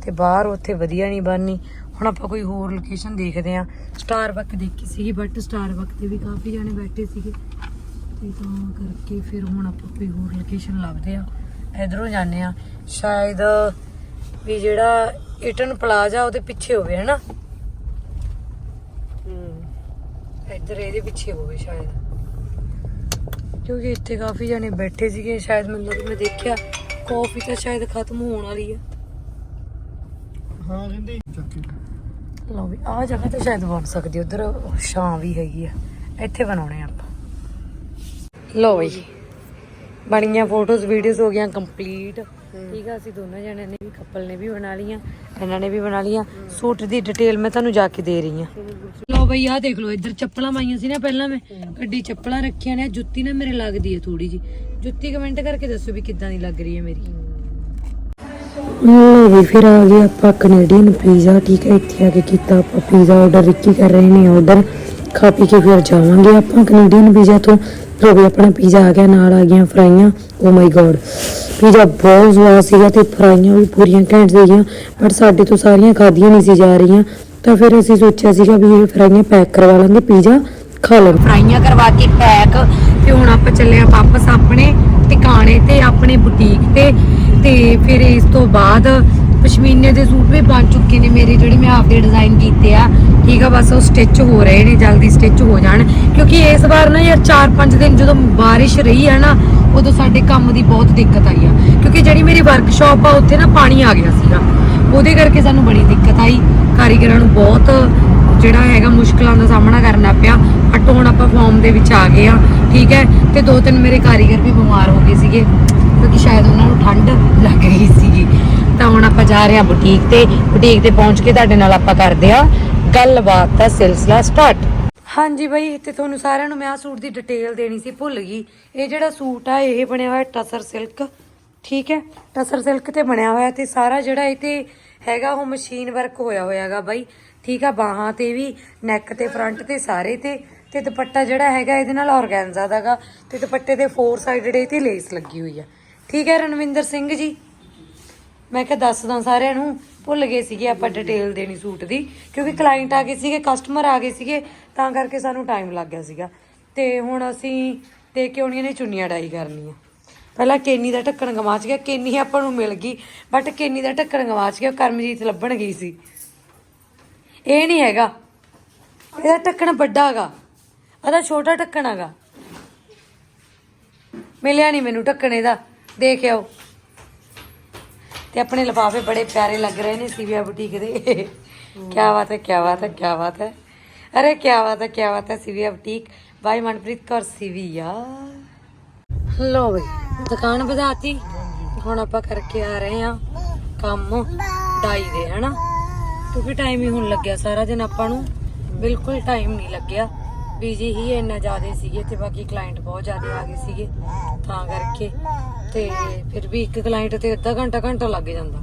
ਤੇ ਬਾਹਰ ਉੱਥੇ ਵਧੀਆ ਨਹੀਂ ਬਣਨੀ। ਹੁਣ ਆਪਾਂ ਕੋਈ ਹੋਰ ਲੋਕੇਸ਼ਨ ਦੇਖਦੇ ਆ ਸਟਾਰਬਕ ਦੇਖੀ ਸੀਗੀ ਬਟ ਸਟਾਰਬਕ ਤੇ ਵੀ ਕਾਫੀ ਜਾਣੇ ਬੈਠੇ ਸੀਗੇ। ਤੇ ਤਾਂ ਕਰਕੇ ਫਿਰ ਹੁਣ ਆਪਾਂ ਕੋਈ ਹੋਰ ਲੋਕੇਸ਼ਨ ਲੱਭਦੇ ਆ ਇਧਰੋਂ ਜਾਂਦੇ ਆ ਸ਼ਾਇਦ ਵੀ ਜਿਹੜਾ ਇਟਨ ਪਲਾਜ਼ਾ ਉਹਦੇ ਪਿੱਛੇ ਹੋਵੇ ਹਨਾ? ਹੂੰ। ਇੱਧਰ ਇਹਦੇ ਪਿੱਛੇ ਹੋਵੇ ਸ਼ਾਇਦ। ਕਿਉਂਕਿ ਇੱਥੇ ਕਾਫੀ ਜਾਣੇ ਬੈਠੇ ਸੀਗੇ ਸ਼ਾਇਦ ਮੈਨੂੰ ਲੱਗ ਮੈਂ ਦੇਖਿਆ ਕਾਫੀ ਤਾਂ ਸ਼ਾਇਦ ਖਤਮ ਹੋਣ ਵਾਲੀ ਆ। ਹਾਂ ਕਹਿੰਦੀ ਚੱਕੇ ਲਓ ਵੀ ਆਹ ਜਗ੍ਹਾ ਤੇ ਸ਼ਾਇਦ ਬਣ ਸਕਦੀ ਉਧਰ ਛਾਂ ਵੀ ਹੈਗੀ ਆ ਇੱਥੇ ਬਣਾਉਣੇ ਆ ਆਪਾਂ। ਲਓ ਬਈ ਬਣੀਆਂ ਫੋਟੋਜ਼ ਵੀਡੀਓਜ਼ ਹੋ ਗਈਆਂ ਕੰਪਲੀਟ ਠੀਕ ਆ, ਅਸੀਂ ਦੋਨਾਂ ਜਣਿਆਂ ਨੇ ਵੀ ਕਪਲ ਨੇ ਵੀ ਬਣਾ ਲਈਆਂ, ਇਹਨਾਂ ਨੇ ਵੀ ਬਣਾ ਲਈਆਂ। ਸੂਟ ਦੀ ਡਿਟੇਲ ਮੈਂ ਤੁਹਾਨੂੰ ਜਾ ਕੇ ਦੇ ਰਹੀ ਹਾਂ। ਲਓ ਬਈ, ਆਹ ਦੇਖ ਲਓ, ਇੱਧਰ ਚੱਪਲਾਂ ਪਾਈਆਂ ਸੀ ਨਾ ਪਹਿਲਾਂ ਮੈਂ। ਗੱਡੀ ਚੱਪਲਾਂ ਰੱਖੀਆਂ ਨੇ ਜੁੱਤੀ ਨਾ ਮੇਰੇ ਲੱਗਦੀ ਹੈ ਥੋੜੀ ਜੀ ਜੁੱਤੀ ਕਮੈਂਟ ਕਰਕੇ ਦੱਸੋ ਵੀ ਕਿੱਦਾਂ ਦੀ ਲੱਗ ਰਹੀ ਹੈ ਮੇਰੀ। ਲੋ ਵੀ ਫਿਰ ਆ ਗਏ ਆਪਾਂ ਕੈਨੇਡੀਅਨ ਪੀਜ਼ਾ ਠੀਕ ਹੈ, ਇੱਥੇ ਆ ਕੇ ਕੀਤਾ ਆਪਾਂ ਪੀਜ਼ਾ ਆਰਡਰ ਰਿੱਕੀ ਕਰ ਰਹੇ ਨੇ ਆਰਡਰ ਖਾ ਪੀ ਕੇ ਫਿਰ ਜਾਵਾਂਗੇ ਆਪਾਂ ਕੈਨੇਡੀਅਨ ਪੀਜ਼ਾ ਤੋਂ। ਲੋ ਵੀ ਆਪਣਾ ਪੀਜ਼ਾ ਆ ਗਿਆ, ਨਾਲ ਆ ਗਈਆਂ ਫਰਾਈਆਂ ਓ ਮਾਈ ਗॉड ਪੀਜ਼ਾ ਬਹੁਤ ਸਵਾਦ ਸੀਗਾ ਤੇ ਫਰਾਈਆਂ ਵੀ ਪੂਰੀਆਂ ਘੈਂਟ ਸੀਗੀਆਂ ਬਟ ਸਾਡੇ ਤੋਂ ਸਾਰੀਆਂ ਖਾਧੀਆਂ ਨਹੀਂ ਸੀ ਜਾ ਰਹੀਆਂ। ਤਾਂ ਫਿਰ ਅਸੀਂ ਸੋਚਿਆ ਸੀਗਾ ਵੀ ਇਹ ਫਰਾਈਆਂ ਪੈਕ ਕਰਵਾ ਲਾਂਗੇ ਪੀਜ਼ਾ ਖਾ ਲਾਂਗੇ ਫਰਾਈਆਂ ਕਰਵਾ ਕੇ ਪੈਕ ਤੇ ਹੁਣ ਆਪਾਂ ਚੱਲੇ ਆ ਵਾਪਸ ਆਪਣੇ ਟਿਕਾਣੇ ਤੇ, ਆਪਣੇ ਬੁਟੀਕ ਤੇ। ਤੇ ਫਿਰ ਇਸ ਤੋਂ ਬਾਅਦ ਪਸ਼ਮੀਨੇ ਦੇ ਸੂਟ ਵੀ ਬਣ ਚੁੱਕੇ ਨੇ ਮੇਰੇ, ਜਿਹੜੇ ਮੈਂ ਆਪਦੇ ਡਿਜ਼ਾਈਨ ਕੀਤੇ ਆ। ਠੀਕ ਆ, ਬਸ ਉਹ ਸਟਿਚ ਹੋ ਰਹੇ ਨੇ, ਜਲਦੀ ਸਟਿਚ ਹੋ ਜਾਣ। ਕਿਉਂਕਿ ਇਸ ਵਾਰ ਨਾ ਯਾਰ 4-5 ਦਿਨ ਜਦੋਂ ਬਾਰਿਸ਼ ਰਹੀ ਆ ਨਾ ਉਦੋਂ ਸਾਡੇ ਕੰਮ ਦੀ ਬਹੁਤ ਦਿੱਕਤ ਆਈ ਆ। ਕਿਉਂਕਿ ਜਿਹੜੀ ਮੇਰੀ ਵਰਕਸ਼ਾਪ ਆ, ਉੱਥੇ ਨਾ ਪਾਣੀ ਆ ਗਿਆ ਸੀਗਾ। ਉਹਦੇ ਕਰਕੇ ਸਾਨੂੰ ਬੜੀ ਦਿੱਕਤ ਆਈ। ਕਾਰੀਗਰਾਂ ਨੂੰ ਬਹੁਤ ਜਿਹੜਾ ਹੈਗਾ ਮੁਸ਼ਕਲਾਂ ਦਾ ਸਾਹਮਣਾ ਕਰਨਾ ਪਿਆ। ਬਟ ਹੁਣ ਆਪਾਂ ਫਾਰਮ ਦੇ ਵਿੱਚ ਆ ਗਏ ਆ, ਠੀਕ ਹੈ? ਤੇ ਦੋ ਤਿੰਨ ਮੇਰੇ ਕਾਰੀਗਰ ਵੀ ਬਿਮਾਰ ਹੋ ਗਏ ਸੀਗੇ। ਕਿਉਂਕਿ ਸ਼ਾਇਦ ਉਹਨਾਂ ਨੂੰ ਠੰਡ ਲੱਗ ਰਹੀ ਸੀਗੀ। ਤਾਂ ਹੁਣ ਆਪਾਂ ਜਾ ਰਹੇ ਹਾਂ ਬੁਟੀਕ ਤੇ। ਬੁਟੀਕ ਤੇ ਪਹੁੰਚ ਕੇ ਤੁਹਾਡੇ ਨਾਲ ਆਪਾਂ ਕਰਦੇ ਆ ਗੱਲਬਾਤ ਦਾ ਸਿਲਸਿਲਾ ਸਟਾਰਟ। ਹਾਂਜੀ ਬਈ, ਤੇ ਤੁਹਾਨੂੰ ਸਾਰਿਆਂ ਨੂੰ ਮੈਂ ਆ ਸੂਟ ਦੀ ਡਿਟੇਲ ਦੇਣੀ ਸੀ, ਭੁੱਲ ਗਈ। ਇਹ ਜਿਹੜਾ ਸੂਟ ਆ, ਇਹ ਬਣਿਆ ਹੋਇਆ ਟਸਰ ਸਿਲਕ ਠੀਕ ਹੈ? ਟਸਰ ਸਿਲਕ ਤੇ ਬਣਿਆ ਹੋਇਆ ਤੇ ਸਾਰਾ ਜਿਹੜਾ ਇਹ ਤੇ ਹੈਗਾ, ਉਹ ਮਸ਼ੀਨ ਵਰਕ ਹੋਇਆ ਹੋਇਆਗਾ ਬਾਈ। ਠੀਕ ਆ, ਬਾਹਾਂ ਤੇ ਵੀ ਨੈਕ ਤੇ ਫਰੰਟ ਤੇ, ਸਾਰੇ ਤੇ ਤੇ ਦੁਪੱਟਾ ਜਿਹੜਾ ਹੈਗਾ, ਇਹਦੇ ਨਾਲ ਔਰਗੈਂਜ਼ਾ ਦਾਗਾ ਤੇ ਦੁਪੱਟੇ ਦੇ ਫੋਰ ਸਾਈਡਡ ਇਹ ਤੇ ਲੇਸ ਲੱਗੀ ਹੋਈ ਆ। ਠੀਕ ਹੈ, ਰਣਵਿੰਦਰ ਸਿੰਘ ਜੀ? ਮੈਂ ਕਿਹਾ ਦੱਸਦਾ ਸਾਰਿਆਂ ਨੂੰ, ਭੁੱਲ ਗਏ ਸੀਗੇ ਆਪਾਂ ਡਿਟੇਲ ਦੇਣੀ ਸੂਟ ਦੀ, ਕਿਉਂਕਿ ਕਲਾਇੰਟ ਆ ਗਏ ਸੀਗੇ ਕਸਟਮਰ ਆ ਗਏ ਸੀਗੇ, ਤਾਂ ਕਰਕੇ ਸਾਨੂੰ ਟਾਈਮ ਲੱਗ ਗਿਆ ਸੀਗਾ। ਤੇ ਹੁਣ ਅਸੀਂ ਦੇ ਕੇ ਆਉਣੀਆਂ ਨੇ ਚੁੰਨੀਆਂ ਡਾਈ ਕਰਨੀਆਂ। ਪਹਿਲਾਂ ਕੇਨੀ ਦਾ ਢੱਕਣ ਗਵਾਚ ਗਿਆ, ਕੇਨੀ ਆਪਾਂ ਨੂੰ ਮਿਲ ਗਈ ਬਟ ਕੇਨੀ ਦਾ ਢੱਕਣ ਗਵਾਚ ਗਿਆ ਕਰਮਜੀਤ ਲੱਭਣ ਗਈ ਸੀ। ਇਹ ਨਹੀਂ ਹੈਗਾ। ਇਹਦਾ ਢੱਕਣ ਵੱਡਾ ਹੈਗਾ। ਇਹਦਾ ਛੋਟਾ ਢੱਕਣ ਹੈਗਾ। ਮਿਲਿਆ ਨਹੀਂ ਮੈਨੂੰ ਢੱਕਣ ਇਹਦਾ। ਦੇਖ ਆਓ। ਤੇ ਆਪਣੇ ਲਿਫਾਫੇ ਬੜੇ ਪਿਆਰੇ ਲੱਗ ਰਹੇ ਨੇ ਸੀਵੀਆ ਬੁਟੀਕ ਦੇ। ਕੀ ਬਾਤ ਹੈ ਕੀ ਬਾਤ ਹੈ ਕੀ ਬਾਤ ਹੈ। ਅਰੇ ਕੀ ਬਾਤ ਹੈ ਕੀ ਬਾਤ ਹੈ, ਸੀਵੀਆ ਬੁਟੀਕ ਬਾਈ ਮਨਪ੍ਰੀਤ ਕੌਰ ਸੀਵੀਆ। ਲੋ ਬਈ, ਦੁਕਾਨ ਵਧਾਤੀ। ਹੁਣ ਆਪਾਂ ਕਰਕੇ ਆ ਰਹੇ ਆ ਕੰਮ ਡਾਈ ਦੇ, ਹਨਾ? ਕਿਉਂਕਿ ਟਾਈਮ ਹੀ ਹੁਣ ਲੱਗਿਆ ਸਾਰਾ ਦਿਨ ਆਪਾਂ ਨੂੰ। ਬਿਲਕੁਲ ਟਾਈਮ ਨਹੀਂ ਲੱਗਿਆ। ਬੀਜੀ ਹੀ ਇੰਨਾ ਜ਼ਿਆਦਾ ਸੀਗੇ ਤੇ ਬਾਕੀ ਕਲਾਇੰਟ ਬਹੁਤ ਜ਼ਿਆਦਾ ਆ ਗਏ ਸੀਗੇ ਤਾਂ ਕਰਕੇ। ਤੇ ਫਿਰ ਵੀ ਇੱਕ ਕਲਾਇੰਟ ਤੇ ਅੱਧਾ ਘੰਟਾ ਘੰਟਾ ਲੱਗ ਜਾਂਦਾ।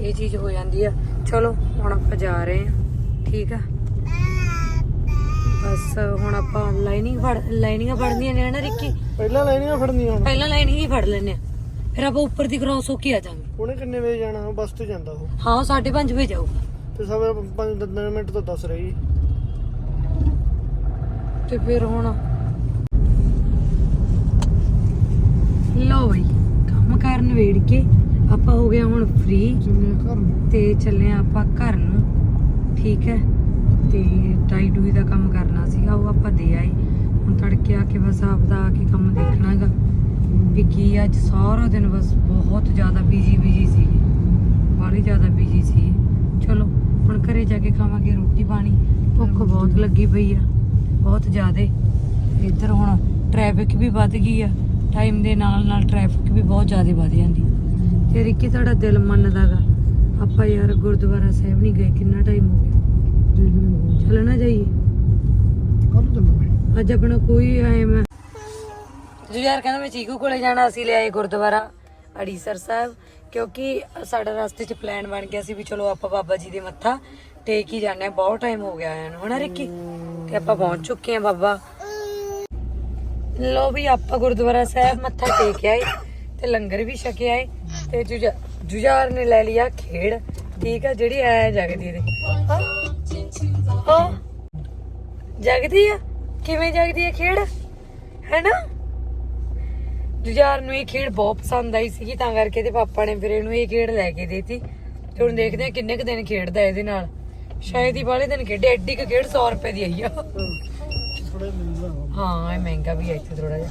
ਇਹ ਚੀਜ਼ ਹੋ ਜਾਂਦੀ ਆ। ਚਲੋ ਹੁਣ ਆਪਾਂ ਜਾ ਰਹੇ ਆ ਠੀਕ ਆ? ਬਸ ਹੁਣ ਆਪਾਂ ਲਾਈਨਿੰਗ ਫੜ ਲਾਈਨਿੰਗਾਂ ਫੜਨੀਆਂ ਨੇ ਨਾ ਰਿੱਕੀ? ਪਹਿਲਾਂ ਲੈਣੀਆਂ ਫੜਨੀਆਂ ਹੁਣ। ਪਹਿਲਾਂ ਲਾਈਨਿੰਗ ਹੀ ਫੜ ਲੈਨੇ ਆ। ਫਿਰ ਆਪਾਂ ਉੱਪਰ ਦੀ ਕ੍ਰਾਸ ਹੋ ਕੇ ਆ ਜਾਵਾਂਗੇ। ਉਹਨੇ ਕਿੰਨੇ ਵਜੇ ਜਾਣਾ? ਬੱਸ ਤੇ ਜਾਂਦਾ ਉਹ। ਹਾਂ 5:30 ਵਜੇ ਜਾਊਗਾ। ਤੇ ਸਵੇ 5 ਮਿੰਟ ਤੋਂ ਦੱਸ ਰਹੀ। ਤੇ ਫਿਰ ਹੁਣ ਲੋ ਬਈ ਕੰਮ ਕਰਨ ਵੇੜ ਕੇ ਆਪਾਂ ਹੋ ਗਏ ਹੁਣ ਫ੍ਰੀ ਤੇ ਚੱਲੇ ਆਪਾਂ ਘਰ ਨੂੰ ਠੀਕ ਹੈ? ਤੇ ਟਾਈ ਡੂਈ ਦਾ ਕੰਮ ਕਰਨਾ ਸੀਗਾ ਉਹ ਆਪਾਂ ਦੇ ਆਏ। ਹੁਣ ਤੜਕੇ ਆ ਕੇ ਬਸ ਆਪਦਾ ਆ ਕੇ ਕੰਮ ਦੇਖਣਾਗਾ ਵੀ ਕੀ ਅੱਜ ਸਾਰਾ ਦਿਨ ਬਸ ਬਹੁਤ ਜ਼ਿਆਦਾ ਬਿਜ਼ੀ ਬਿਜ਼ੀ ਸੀ। ਬਾਹਲੀ ਜ਼ਿਆਦਾ ਬਿਜ਼ੀ ਸੀ। ਚਲੋ ਹੁਣ ਘਰੇ ਜਾ ਕੇ ਖਾਵਾਂਗੇ ਰੋਟੀ ਪਾਣੀ ਭੁੱਖ ਬਹੁਤ ਲੱਗੀ ਪਈ ਆ। ਬਹੁਤ ਜ਼ਿਆਦਾ। ਇੱਧਰ ਹੁਣ ਟ੍ਰੈਫਿਕ ਵੀ ਵੱਧ ਗਈ ਆ। ਟਾਈਮ ਦੇ ਨਾਲ ਨਾਲ ਟ੍ਰੈਫਿਕ ਵੀ ਬਹੁਤ ਜ਼ਿਆਦਾ ਵੱਧ ਜਾਂਦੀ ਤੇ ਰਿੱਕੀ ਤੁਹਾਡਾ ਦਿਲ ਮੰਨਦਾਗਾ? ਆਪਾਂ ਯਾਰ ਗੁਰਦੁਆਰਾ ਸਾਹਿਬ ਨਹੀਂ ਗਏ ਕਿੰਨਾ ਟਾਈਮ ਹੋ ਗਿਆ? ਦੇਖ ਲਈ ਚੱਲ ਨਾ ਜਾਈਏ। ਅੱਜ ਆਪਣਾ ਕੋਈ ਆਏ ਮੈਂ ਜੋ ਯਾਰ ਕਹਿੰਦਾ ਮੈਂ ਚੀਕੂ ਕੋਲੇ ਜਾਣਾ ਅਸੀਂ ਲਿਆਏ ਗੁਰਦੁਆਰਾ ਅੜੀਸਰ ਸਾਹਿਬ। ਕਿਉਂਕਿ ਸਾਡਾ ਰਸਤੇ 'ਚ ਪਲਾਨ ਬਣ ਗਿਆ ਸੀ ਵੀ ਚਲੋ ਆਪਾਂ ਬਾਬਾ ਜੀ ਦੇ ਮੱਥਾ ਟੇਕ ਹੀ ਜਾਂਦੇ ਆ ਬਹੁਤ ਟਾਈਮ ਹੋ ਗਿਆ ਆਇਆ ਨੂੰ, ਹਨਾ ਰਿੱਕੀ? ਤੇ ਆਪਾਂ ਪਹੁੰਚ ਚੁੱਕੇ ਆ ਬਾਬਾ। ਲੋ ਵੀ ਆਪਾਂ ਗੁਰਦੁਆਰਾ ਸਾਹਿਬ ਮੱਥਾ ਟੇਕ ਆਏ ਤੇ ਲੰਗਰ ਵੀ ਛਕੇ ਆਏ ਤੇ ਜੁਝਾਰ ਨੇ ਲੈ ਲਿਆ ਖੇੜ ਠੀਕ ਆ, ਜਿਹੜੀ ਐ ਜਗਦੀ ਇਹਦੇ। ਹਾਂ? ਜਗਦੀ ਆ? ਕਿਵੇਂ ਜਗਦੀ ਆ ਖੇੜ ਹੈਨਾ? ਜੁਝਾਰ ਨੂੰ ਇਹ ਖੇਡ ਬਹੁਤ ਪਸੰਦ ਆਈ ਸੀਗੀ, ਤਾਂ ਕਰਕੇ ਇਹਦੇ ਪਾਪਾ ਨੇ ਫਿਰ ਇਹਨੂੰ ਇਹ ਖੇਡ ਲੈ ਕੇ ਦੇਤੀ ਤੇ ਹੁਣ ਦੇਖਦੇ ਆ ਕਿੰਨੇ ਕੁ ਦਿਨ ਖੇਡਦਾ ਇਹਦੇ ਨਾਲ। ਸ਼ਾਇਦ ਹੀ ਬਾਲੇ ਦਿਨ ਖੇਡੇ ਐਡੀ ਕੁ ਖੇਡ 100 ਰੁਪਏ ਦੀ ਆਈ ਆ। ਥੋੜਾ ਮਿਲਦਾ ਹਾਂ ਇਹ ਮਹਿੰਗਾ ਵੀ ਹੈ ਇੱਥੇ ਥੋੜਾ ਜਿਹਾ।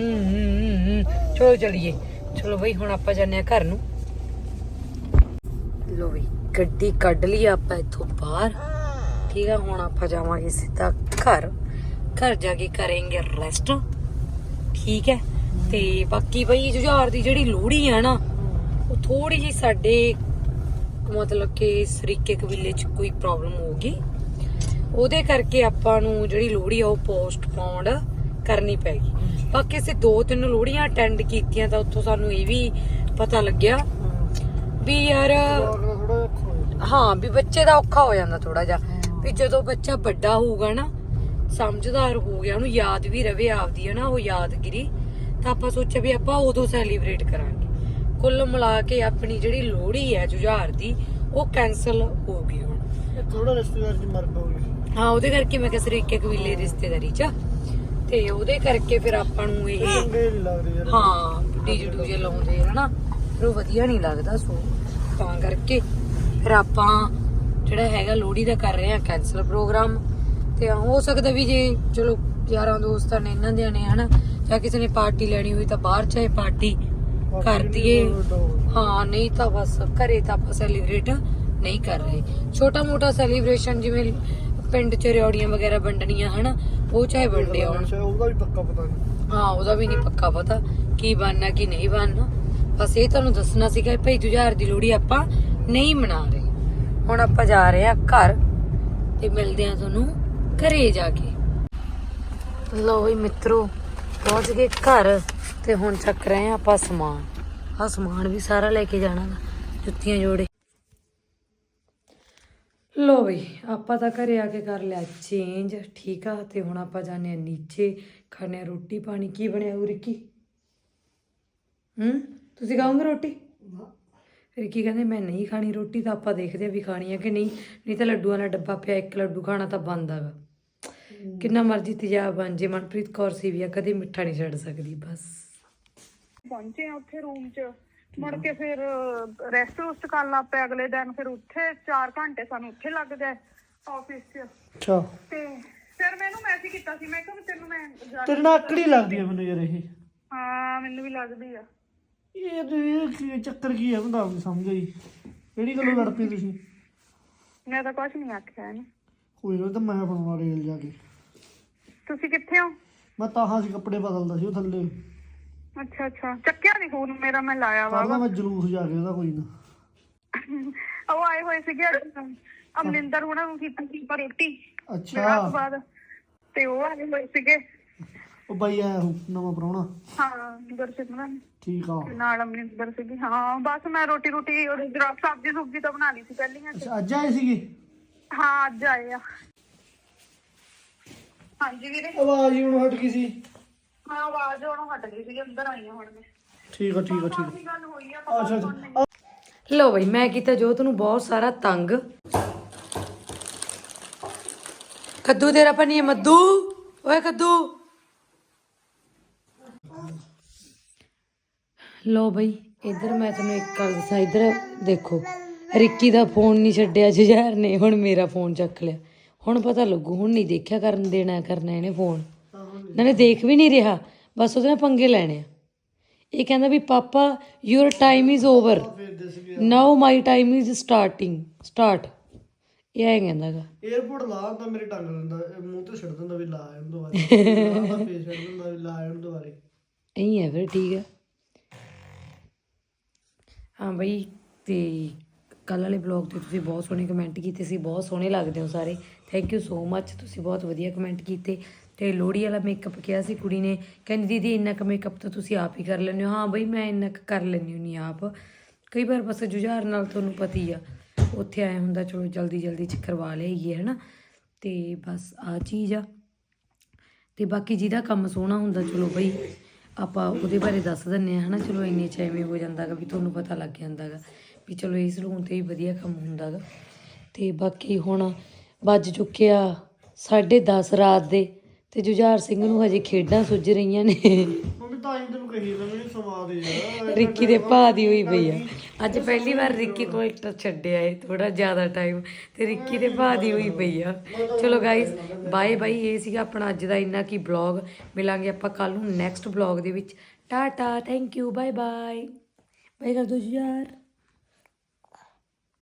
ਹੂੰ, ਹੂੰ ਹੂੰ ਚਲੋ ਚਲੀਏ। ਚਲੋ ਬਈ ਹੁਣ ਆਪਾਂ ਜਾਂਦੇ ਆ ਘਰ ਨੂੰ। ਲੋ ਬਈ ਗੱਡੀ ਕੱਢ ਲਈ ਆਪਾਂ ਇੱਥੋਂ ਬਾਹਰ। ਠੀਕ ਆ ਹੁਣ ਆਪਾਂ ਜਾਵਾਂਗੇ ਸਿੱਧਾ ਘਰ। ਘਰ ਜਾ ਕੇ ਕਰਾਂਗੇ ਰੈਸਟ ਠੀਕ ਹੈ। ਤੇ ਬਾਕੀ ਬਈ ਜੁਝਾਰ ਦੀ ਜਿਹੜੀ ਲੋਹੜੀ ਆ ਨਾ ਉਹ ਥੋੜੀ ਜੀ ਸਾਡੇ ਮਤਲਬ ਕਿ ਸਰੀਕੇ ਕਬੀਲੇ ਚ ਕੋਈ ਪ੍ਰੋਬਲਮ ਹੋ ਗਈ ਉਹਦੇ ਕਰਕੇ ਆਪਾਂ ਨੂੰ ਜਿਹੜੀ ਲੋਹੜੀ ਆ ਉਹ ਪੋਸਟਪੋਨਡ ਕਰਨੀ ਪੈ ਗਈ ਬਾਕੀ ਅਸੀਂ ਦੋ ਤਿੰਨ ਲੋਹੜੀਆਂ ਅਟੈਂਡ ਕੀਤੀਆਂ ਤਾਂ ਉੱਥੋਂ ਸਾਨੂੰ ਇਹ ਵੀ ਪਤਾ ਲੱਗਿਆ ਵੀ ਯਾਰ ਹਾਂ ਵੀ ਬੱਚੇ ਦਾ ਔਖਾ ਹੋ ਜਾਂਦਾ ਥੋੜਾ ਜਿਹਾ। ਵੀ ਜਦੋਂ ਬੱਚਾ ਵੱਡਾ ਹੋਊਗਾ ਨਾ ਸਮਝਦਾਰ ਹੋ ਗਿਆ ਉਹਨੂੰ ਯਾਦ ਵੀ ਰਵੇ ਆਪਦੀ ਹੈ ਨਾ ਉਹ ਯਾਦਗਿਰੀ। ਤਾਂ ਆਪਾਂ ਸੋਚਿਆ ਵੀ ਆਪਾਂ ਉਦੋਂ ਸੈਲੀਬ੍ਰੇਟ ਕਰਾਂਗੇ। ਕੁੱਲ ਮਿਲਾ ਕੇ ਆਪਣੀ ਜਿਹੜੀ ਲੋਹੜੀ ਹੈ ਜੁਝਾਰ ਦੀ ਉਹ ਕੈਨਸਲ ਹੋ ਗਈ ਹੁਣ। ਥੋੜਾ ਰਿਸ਼ਤੇਦਾਰ ਮਰਗ ਹੋ ਗਈ ਹਾਂ ਉਹਦੇ ਕਰਕੇ ਮੈਂ ਕਿਹਾ ਸਰੀਕੇ ਕਬੀਲੇ ਰਿਸ਼ਤੇਦਾਰੀ ਚ। ਤੇ ਉਹਦੇ ਕਰਕੇ ਫਿਰ ਆਪਾਂ ਨੂੰ ਇਹ ਚੰਗੇ ਨਹੀਂ ਲੱਗਦੇ ਯਾਰ। ਹਾਂ ਡੀਜੇ ਡੂਜੇ ਲਾਉਂਦੇ ਹਨਾ। ਫਿਰ ਉਹ ਵਧੀਆ ਨਹੀਂ ਲੱਗਦਾ ਸੋ ਤਾਂ ਕਰਕੇ ਫਿਰ ਆਪਾਂ ਜਿਹੜਾ ਹੈਗਾ ਲੋਹੜੀ ਦਾ ਕਰ ਰਹੇ ਆ ਕੈਨਸਲ ਪ੍ਰੋਗਰਾਮ ਤੇ ਹੋ ਸਕਦਾ ਵੀ ਜੇ ਚਲੋ ਯਾਰਾਂ ਦੋਸਤਾਂ ਨੇ ਇਹਨਾਂ ਦੇ ਨੇ ਹਨਾ ਜਾਂ ਕਿਸੇ ਨੇ ਪਾਰਟੀ ਲੈਣੀ ਹੋਈ ਤਾਂ ਬਾਹਰ ਚਾਹੇ ਪਾਰਟੀ ਕਰ ਦਈਏ ਹਾਂ ਨਹੀਂ ਤਾਂ ਬਸ ਘਰੇ ਤਾਂ ਆਪਾਂ ਸੈਲੀਬ੍ਰੇਟ ਨਹੀਂ ਕਰ ਰਹੇ। ਛੋਟਾ ਮੋਟਾ ਸੈਲੀਬ੍ਰੇਸ਼ਨ ਜਿਵੇਂ ਪਿੰਡ ਚ ਰਿਓੜੀਆਂ ਵਗੈਰਾ ਵੰਡਣੀਆਂ ਹਨਾ ਉਹ ਚਾਹੇ ਵੰਡੇ ਆਉਣ। ਉਹਦਾ ਵੀ ਪੱਕਾ ਪਤਾ ਨਹੀਂ। ਹਾਂ ਉਹਦਾ ਵੀ ਨਹੀਂ ਪੱਕਾ ਪਤਾ ਕੀ ਬਣਨਾ ਕੀ ਨਹੀਂ ਬਣਨਾ। ਬਸ ਇਹ ਤੁਹਾਨੂੰ ਦੱਸਣਾ ਸੀਗਾ ਕਿ ਭਾਈ ਜੁਝਾਰ ਦੀ ਲੋਹੜੀ ਆਪਾਂ ਨਹੀਂ ਮਨਾ ਰਹੇ। ਹੁਣ ਆਪਾਂ ਜਾ ਰਹੇ ਆ ਘਰ ਤੇ ਮਿਲਦੇ ਆ ਤੁਹਾਨੂੰ ਘਰੇ ਜਾ ਕੇ। ਲੋ ਵੀ ਮਿੱਤਰੋ ਪਹੁੰਚ ਗਏ ਘਰ। ਤੇ ਹੁਣ ਚੱਕ ਰਹੇ ਆ ਆਪਾਂ ਸਮਾਨ। ਆ ਸਮਾਨ ਵੀ ਸਾਰਾ ਲੈ ਕੇ ਜਾਣਾ ਜੁੱਤੀਆਂ ਜੋੜੇ। ਲੋ ਬਈ ਆਪਾਂ ਤਾਂ ਘਰੇ ਆ ਕੇ ਕਰ ਲਿਆ ਚੇਂਜ ਠੀਕ ਆ? ਤੇ ਹੁਣ ਆਪਾਂ ਜਾਣੇ ਆ ਨੀਚੇ ਖਾਣੇ ਰੋਟੀ ਪਾਣੀ ਕੀ ਬਣਿਆ ਉਹ ਰਿੱਕੀ ਹੂੰ? ਤੁਸੀਂ ਖਾਓਗੇ ਰੋਟੀ? ਰਿੱਕੀ ਕਹਿੰਦੇ ਮੈਂ ਨਹੀਂ ਖਾਣੀ ਰੋਟੀ ਤਾਂ ਆਪਾਂ ਦੇਖਦੇ ਆ ਵੀ ਖਾਣੀ ਆ ਕਿ ਨਹੀਂ। ਨਹੀਂ ਤਾਂ ਲੱਡੂਆਂ ਦਾ ਡੱਬਾ ਪਿਆ ਇੱਕ ਲੱਡੂ ਖਾਣਾ ਤਾਂ ਬੰਦ ਹੈਗਾ ਕਿੰਨਾ ਮਰਜ਼ੀ ਤੇਜ਼ਾਬ ਬਣ ਜੇ ਮਨਪ੍ਰੀਤ ਕੌਰ ਸੀ ਵੀ ਆ ਕਦੇ ਮਿੱਠਾ ਨਹੀਂ ਛੱਡ ਸਕਦੀ ਬਸ। ਪਹੁੰਚੇ ਆ ਉੱਥੇ ਰੂਮ 'ਚ। ਮੁੜ ਕੇ ਫਿਰ ਰੈਸਟ ਰੁਸਟ ਕਰਨ ਲੱਗ ਪਏ ਅਗਲੇ ਦਿਨ। ਫਿਰ ਉੱਥੇ 4 ਘੰਟੇ ਸਾਨੂੰ ਉੱਥੇ ਲੱਗ ਗਏ ਆਫਿਸ 'ਚ। ਅੱਛਾ। ਤੇ ਫਿਰ ਮੈਨੂੰ ਮੈਸੇਜ ਕੀਤਾ ਸੀ। ਮੈਂ ਕਿਹਾ ਤੈਨੂੰ ਮੈਂ ਜਾ- ਤੇਰੇ ਨਾਲ ਆਕੜੀ ਲੱਗਦੀ ਹੈ ਮੈਨੂੰ ਯਾਰ ਇਹ? ਹਾਂ ਮੈਨੂੰ ਵੀ ਲੱਗਦੀ ਆ। ਇਹ ਤੇ ਇਹ ਕੀ ਚੱਕਰ ਕੀ ਹੈ ਬੰਦਾ ਨਹੀਂ ਸਮਝ ਆਈ? ਕਿਹੜੀ ਗੱਲੋਂ ਲੜ ਪਈ ਤੁਸੀਂ? ਮੈਂ ਤਾਂ ਕੁਝ ਨਹੀਂ ਆਖਿਆ ਇਹਨੂੰ। ਕੋਈ ਨਾ ਤਾਂ ਮੈਂ ਬਣਾਉਣਾ ਰੇਲ ਜਾ ਕੇ। ਤੁਸੀਂ ਕਿੱਥੇ ਹੋ? ਮੈਂ ਤਾਹਾਂ ਸੀ ਕੱਪੜੇ ਬਦਲਦਾ ਸੀ ਉਹ ਥੱਲੇ। ਅੱਛਾ ਅੱਛਾ। ਚੱਕਿਆ ਨਹੀਂ ਫੋਨ ਮੇਰਾ ਮੈਂ ਲਾਇਆ ਵਾ। ਮੈਂ ਜਲੂਸ ਜਾ ਕੇ ਉਹਦਾ ਕੋਈ ਨਾ। ਉਹ ਆਏ ਹੋਏ ਸੀਗੇ ਅਮਰਿੰਦਰ ਉਹਨਾਂ ਨੂੰ ਕੀਤੀ ਸੀ ਪਰ ਰੋਟੀ। ਵਿਆਹ ਤੋਂ ਅੱਛਾ ਬਾਅਦ। ਤੇ ਉਹ ਆਏ ਹੋਏ ਸੀਗੇ। ਉਹ ਬਾਈ ਆਇਆ ਉਹ ਨਵਾਂ ਪ੍ਰਾਹੁਣਾ। ਹਾਂ ਗੁਰਸਿਮਰਨ ਠੀਕ ਆ। ਨਾਲ ਅਮਰਿੰਦਰ ਸੀਗੀ। ਹਾਂ ਬਸ ਮੈਂ ਰੋਟੀ ਰੋਟੀ ਉਹ ਜਰਾ ਸਬਜ਼ੀ ਸੁਬਜ਼ੀ ਤਾਂ ਬਣਾ ਲਈ ਸੀ ਪਹਿਲੀਆਂ ਚ ਅੱਛਾ ਅੱਜ ਆਏ ਸੀਗੇ? ਹਾਂ ਅੱਜ ਆਏ ਆ। ਹਾਂਜੀ ਵੀਰੇ। ਆਵਾਜ਼ ਹੀ ਹੁਣ ਹਟ ਗਈ ਸੀ। ਹਾਂ ਆਵਾਜ਼ ਉਹਨੂੰ ਹਟ ਗਈ ਸੀ ਅੰਦਰ ਆਈਆਂ ਹੁਣ ਮੈਂ। ਠੀਕ ਆ ਠੀਕ ਆ ਠੀਕ ਕੀ ਗੱਲ ਹੋਈ ਆ ਆ ਅੱਛਾ। ਅੱਛਾ ਲੋ ਬਈ ਮੈਂ ਕੀਤਾ ਜੋਤ ਨੂੰ ਬਹੁਤ ਸਾਰਾ ਤੰਗ। ਕੱਦੂ ਤੇਰਾ ਪਨੀ ਮੱਦੂ। ਓਏ ਕੱਦੂ ਲੋ ਬਈ ਇੱਧਰ ਮੈਂ ਤੁਹਾਨੂੰ ਇੱਕ ਗੱਲ ਦੱਸਾਂ ਇੱਧਰ ਦੇਖੋ। ਰਿੱਕੀ ਦਾ ਫੋਨ ਨਹੀਂ ਛੱਡਿਆ ਜੁਝਾਰ ਨੇ ਹੁਣ ਮੇਰਾ ਫੋਨ ਚੱਕ ਲਿਆ। ਹੁਣ ਪਤਾ ਲੱਗੂ ਹੁਣ ਨਹੀਂ ਦੇਖਿਆ ਕਰਨ ਦੇਣਾ ਕਰਨਾ ਇਹਨੇ ਫੋਨ। ਨਾਲੇ ਦੇਖ ਵੀ ਨਹੀਂ ਰਿਹਾ ਬਸ ਉਹਦੇ ਨਾਲ ਪੰਗੇ ਲੈਣੇ ਆ। ਇਹ ਕਹਿੰਦਾ ਵੀ papa your time is over now my time is starting start ਇਹ ਐਂ ਕਹਿੰਦਾਗਾ 에어ਪੋਰਟ ਲਾ ਹੁੰਦਾ ਮੇਰੇ ਟੰਗ ਲੈਂਦਾ ਮੂੰਹ ਤੇ ਛੱਡ ਦਿੰਦਾ ਵੀ ਲਾ ਇਹਨੂੰ ਦੁਬਾਰੇ। ਲਾ ਫੇਸ ਛੱਡ ਦਿੰਦਾ ਵੀ ਲਾ ਇਹਨੂੰ ਦੁਬਾਰੇ। ਐਂ ਹੈ ਫਿਰ ਠੀਕ ਹੈ। ਹਾਂ ਬਈ ਤੇ ਕੱਲ ਵਾਲੇ ਬਲੌਗ ਤੇ ਤੁਸੀਂ ਬਹੁਤ ਸੋਹਣੇ ਕਮੈਂਟ ਕੀਤੇ ਸੀ ਬਹੁਤ ਸੋਹਣੇ ਲੱਗਦੇ ਹੋ ਸਾਰੇ। ਥੈਂਕ ਯੂ ਸੋ ਮੱਚ ਤੁਸੀਂ ਬਹੁਤ ਵਧੀਆ ਕਮੈਂਟ ਕੀਤੇ। ਤੇ ਲੋਹੜੀ ਵਾਲਾ ਮੇਕਅਪ ਕਿਹਾ ਸੀ ਕੁੜੀ ਨੇ, ਕਹਿੰਦੀ, ਦੀਦੀ, ਇੰਨਾ ਕੁ ਮੇਕਅਪ ਤਾਂ ਤੁਸੀਂ ਆਪ ਹੀ ਕਰ ਲੈਂਦੇ ਹੋ। ਹਾਂ ਬਈ, ਮੈਂ ਇੰਨਾ ਕੁ ਕਰ ਲੈਂਦੀ ਹੁੰਦੀ ਹਾਂ ਆਪ। ਕਈ ਵਾਰ ਬਸ ਜੁਝਾਰ ਨਾਲ ਤੁਹਾਨੂੰ ਪਤੀ ਆ, ਉੱਥੇ ਆਏ ਹੁੰਦਾ, ਚਲੋ, ਜਲਦੀ ਜਲਦੀ ਚ ਕਰਵਾ ਲਈਏ, ਹਨਾ? ਤੇ ਬਸ ਆ ਚੀਜ਼ ਆ। ਤੇ ਬਾਕੀ ਜਿਹਦਾ ਕੰਮ ਸੋਹਣਾ ਹੁੰਦਾ, ਚਲੋ ਬਈ, ਆਪਾਂ ਉਹਦੇ ਬਾਰੇ ਦੱਸ ਦਿੰਨੇ ਆ ਹਨਾ? ਚਲੋ, ਇੰਨੇ ਚ ਐਵੇਂ ਹੋ ਜਾਂਦਾਗਾ ਵੀ ਤੁਹਾਨੂੰ ਪਤਾ ਲੱਗ ਜਾਂਦਾਗਾ ਵੀ ਚਲੋ ਇਸ ਸਲੂਨ ਤੇ ਹੀ ਵਧੀਆ ਕੰਮ ਹੁੰਦਾਗਾ ਤੇ ਬਾਕੀ ਹੁਣ ਵੱਜ ਚੁੱਕਿਆ 10:30 ਰਾਤ ਦੇ। ਤੇ ਜੁਝਾਰ ਸਿੰਘ ਨੂੰ ਹਜੇ ਖੇਡਾਂ ਸੁੱਝ ਰਹੀਆਂ ਨੇ। ਮੰਮੀ ਤਾਂ ਆਈ ਤੈਨੂੰ ਕਹੀ ਤਾਂ ਮੈਨੂੰ ਸਮਾ ਦੇ ਯਾਰ। ਰਿੱਕੀ ਦੇ ਭਾ ਦੀ ਹੋਈ ਪਈ ਆ। ਅੱਜ ਪਹਿਲੀ ਵਾਰ ਰਿੱਕੀ ਕੋਲ ਤਾਂ ਛੱਡਿਆ ਏ ਥੋੜਾ ਜ਼ਿਆਦਾ ਟਾਈਮ ਤੇ ਰਿੱਕੀ ਦੇ ਭਾ ਦੀ ਹੋਈ ਪਈ ਆ। ਚਲੋ ਗਾਇਸ ਬਾਏ ਬਾਈ ਇਹ ਸੀਗਾ ਆਪਣਾ ਅੱਜ ਦਾ ਇੰਨਾ ਕੀ ਬਲੌਗ ਮਿਲਾਂਗੇ ਆਪਾਂ ਕੱਲ ਨੂੰ ਨੈਕਸਟ ਬਲੌਗ ਦੇ ਵਿੱਚ। Tata thank you bye bye bye ਕਰ ਦੋ ਯਾਰ